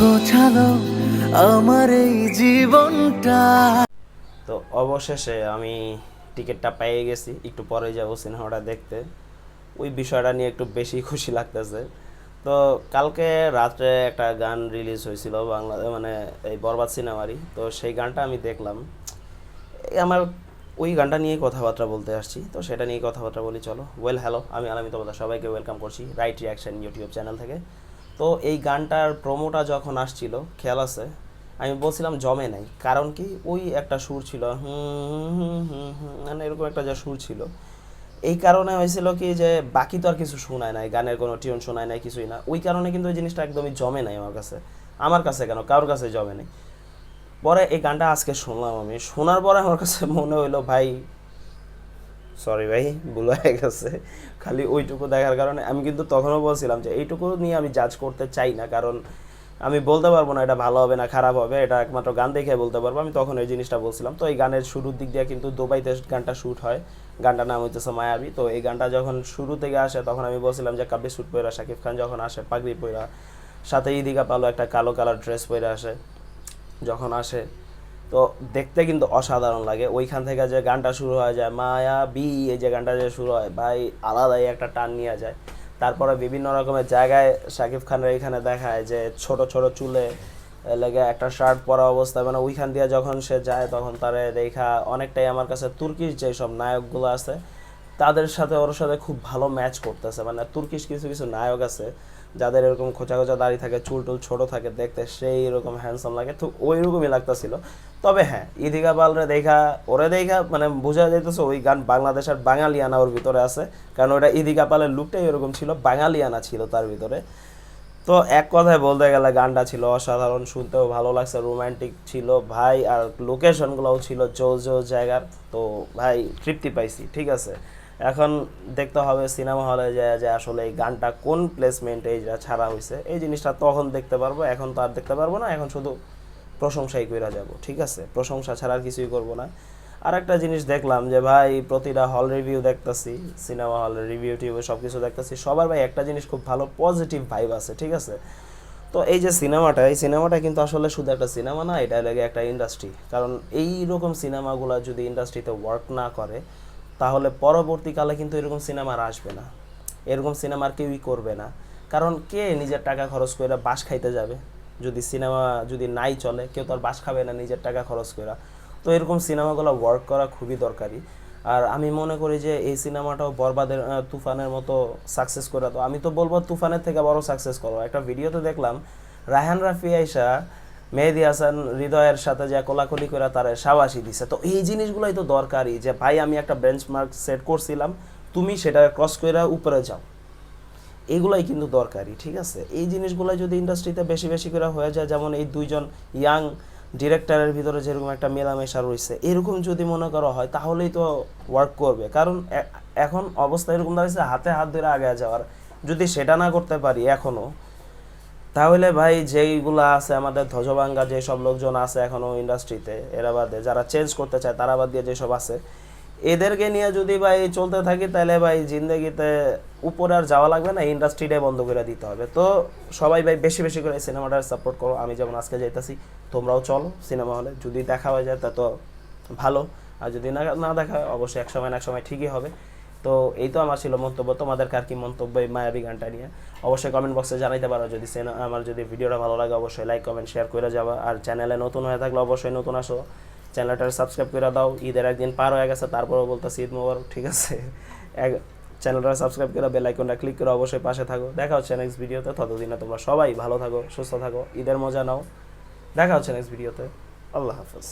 গোছালো আমার এই জীবনটা। তো অবশেষে আমি টিকিটটা পেয়ে গেছি, একটু পরে যাব সিনেমাটা দেখতে। ওই বিষয়টা নিয়ে একটু বেশি খুশি লাগতেছে। তো কালকে রাত্রে একটা গান রিলিজ হয়েছিল বাংলা মানে এই বরবাদ সিনেমারই। তো সেই গানটা আমি দেখলাম। আমার ওই গানটা নিয়ে কথাবার্তা বলতে আসছি। তো সেটা নিয়ে কথাবার্তা বলি, চলো। ওয়েল হ্যালো আমি আলামি তোমাদের সবাইকে ওয়েলকাম করছি রাইট রিয়াকশন ইউটিউব চ্যানেল থেকে। তো এই গানটার প্রোমোটা যখন আসছিল, খেয়াল আছে? আমি বলছিলাম, জমে নাই। কারণ কি? ওই একটা সুর ছিল হুম হুম হুম মানে এরকম একটা যা সুর ছিল। এই কারণে হয়েছিল কি যে, বাকি তো আর কিছু শোনায় নাই, গানের কোনো টিউন শোনায় নাই, কিছুই না। ওই কারণে কিন্তু ওই জিনিসটা একদমই জমে নাই আমার কাছে। আমার কাছে কেন? কারোর কাছে জমে নাই। পরে এই গানটা আজকে শুনলাম আমি। শোনার পরে আমার কাছে মনে হইল, ভাই সরি ভাই, ভুল হয়ে গেছে। খালি ওইটুকু দেখার কারণে আমি কিন্তু তখনও বলছিলাম যে এইটুকু নিয়ে আমি জাজ করতে চাই না, কারণ আমি বলতে পারব না এটা ভালো হবে না খারাপ হবে, এটা একমাত্র গান দেখে বলতে পারব। আমি তখন এই জিনিসটা বলছিলাম। তো এই গানের শুরুর দিক দিয়ে কিন্তু দুবাইতে গানটা শ্যুট হয়। গানটার নাম হইতেছে মায়াবী। তো এই গানটা যখন শুরু থেকে আসে, তখন আমি বলছিলাম যে কাব্যে শ্যুট পইরা শাকিব খান যখন আসে, পাগড়ি পইরা, সাথে ইদিকা পালো একটা কালো কালার ড্রেস পরে আসে। যখন আসে তো দেখতে কিন্তু অসাধারণ লাগে। ওইখান থেকে যে গানটা শুরু হয়ে যায়, মায়া বি এই যে গানটা যে শুরু হয়, ভাই আলাদাই একটা টান নিয়ে যায়। তারপরে বিভিন্ন রকমের জায়গায় শাকিব খানের এখানে দেখায় যে ছোট ছোট চুলে লেগে একটা শার্ট পরা অবস্থা। মানে ওইখান দিয়ে যখন সে যায়, তখন তারে দেখা অনেকটাই আমার কাছে তুর্কির যেসব নায়কগুলো আছে তাদের সাথে ওর সাথে খুব ভালো ম্যাচ করতেছে। মানে তুর্কিশ কিছু কিছু নায়ক আছে, যাদের এরকম খোঁচা খোঁচা দাড়ি থাকে, চুল টুল ছোট থাকে, দেখতে সেই রকম হ্যান্ডসাম লাগে, তো ওই রকমই লাগতেছিল। তবে হ্যাঁ ইদিকা পালরে দেখা, ওরে দেখা মানে বোঝা যাইতেছে ওই গান বাংলাদেশের বাঙালিয়ানা ওর ভিতরে আছে। কারণ ওটা ইদিকা পালের লুকটাই এরকম ছিল, বাঙালিয়ানা ছিল তার ভিতরে। তো এক কথায় বলতে গেলে গানটা ছিল অসাধারণ, শুনতেও ভালো লাগছে রোমান্টিক ছিল ভাই, আর লোকেশনগুলোও ছিল জো জো জায়গার। তো ভাই, তৃপ্তি পাইছি, ঠিক আছে। এখন দেখতে হবে সিনেমা হলে যে যে আসলে এই গানটা কোন প্লেসমেন্টে এই যা ছাড়া হয়েছে এই জিনিসটা তখন দেখতে পারব, এখন তো আর দেখতে পারব না, এখন শুধু প্রশংসাই কইরা যাব, ঠিক আছে? প্রশংসা ছাড়া আর কিছুই করব না। আর একটা জিনিস দেখলাম যে, ভাই, প্রতিটা হল রিভিউ দেখতাছি, সিনেমা হল রিভিউ টিভিউ সব কিছু দেখতাছি, সবার ভাই একটা জিনিস খুব ভালো পজিটিভ ভাইব আছে, ঠিক আছে? তো এই যে সিনেমাটা, এই সিনেমাটা কিন্তু আসলে শুধু একটা সিনেমা না এটা লাগে একটা ইন্ডাস্ট্রি কারণ এই রকম সিনেমাগুলো যদি ইন্ডাস্ট্রিতে ওয়ার্ক না করে তাহলে পরবর্তীকালে কিন্তু এরকম সিনেমা আর আসবে না। এরকম সিনেমা আর কেউই করবে না। কারণ কে নিজের টাকা খরচ করে বাস খাইতে যাবে? যদি সিনেমা যদি নাই চলে, কেউ তো আর বাস খাবে না নিজের টাকা খরচ করে তো এরকম সিনেমাগুলো ওয়ার্ক করা খুবই দরকারি। আর আমি মনে করি যে এই সিনেমাটাও বরবাদের তুফানের মতো সাকসেস করে তো আমি তো বলব তুফানের থেকে বড় সাকসেস করো। একটা ভিডিওতে দেখলাম, রায়হান রাফি আইসা মেহেদি হাসান হৃদয়ের সাথে যে কোলাকুলি করে তার সাবাসী দিছে। তো এই জিনিসগুলোই তো দরকারই যে, ভাই, আমি একটা বেঞ্চমার্ক সেট করছিলাম, তুমি সেটা ক্রস করে উপরে যাও। এগুলাই কিন্তু দরকারি ঠিক আছে? এই জিনিসগুলো যদি ইন্ডাস্ট্রিতে বেশি বেশি করে হয়ে যায়, যেমন এই দুইজন ইয়াং ডিরেক্টরের ভিতরে যেরকম একটা মেলামেশা রয়েছে, এরকম যদি মনে করা হয়, তাহলেই তো ওয়ার্ক করবে। কারণ এখন অবস্থা এরকম দাঁড়িয়েছে, হাতে হাত ধরে আগে যাওয়ার। যদি সেটা না করতে পারি এখনও তাহলে ভাই যেইগুলো আছে আমাদের ধ্বজভাঙ্গা যেসব লোকজন আছে এখনও ইন্ডাস্ট্রিতে এরা বাদে যারা চেঞ্জ করতে চায় তারা বাদ দিয়ে যেসব আছে, এদেরকে নিয়ে যদি ভাই চলতে থাকি তাহলে ভাই জিন্দগিতে উপরে আর যাওয়া লাগবে না ইন্ডাস্ট্রিটাই বন্ধ করে দিতে হবে। তো সবাই ভাই বেশি বেশি করে সিনেমাটা সাপোর্ট করো। আমি যেমন আজকে যাইতেছি, তোমরাও চলো সিনেমা হলে। যদি দেখা হয়ে যায় তা তো ভালো, আর যদি না না দেখা হয়, অবশ্যই এক সময় না এক সময় ঠিকই হবে। তো এই তো আমার ছিল মন্তব্য। তোমাদের কার কি মন্তব্য এই মায়াবী গানটা নিয়ে অবশ্যই কমেন্ট বক্সে জানাইতে পারো। যদি আমার যদি ভিডিওটা ভালো লাগে, অবশ্যই লাইক কমেন্ট শেয়ার করে যাবা। আর চ্যানেলে নতুন হয়ে থাকলে অবশ্যই নতুন আসো। চ্যানেলটা সাবস্ক্রাইব করে দাও। ঈদের একদিন পার হয়ে গেছে, তারপরেও বলতেছি ঈদ মোবারক, ঠিক আছে? এক চ্যানেলটা সাবস্ক্রাইব করে বেল আইকনটা ক্লিক করে অবশ্যই পাশে থাকো। দেখা হচ্ছে নেক্সট ভিডিওতে ততদিনে তোমরা সবাই ভালো থাকো, সুস্থ থাকো। ঈদের মজা নাও। দেখা হচ্ছে নেক্সট ভিডিওতে আল্লাহ হাফেজ।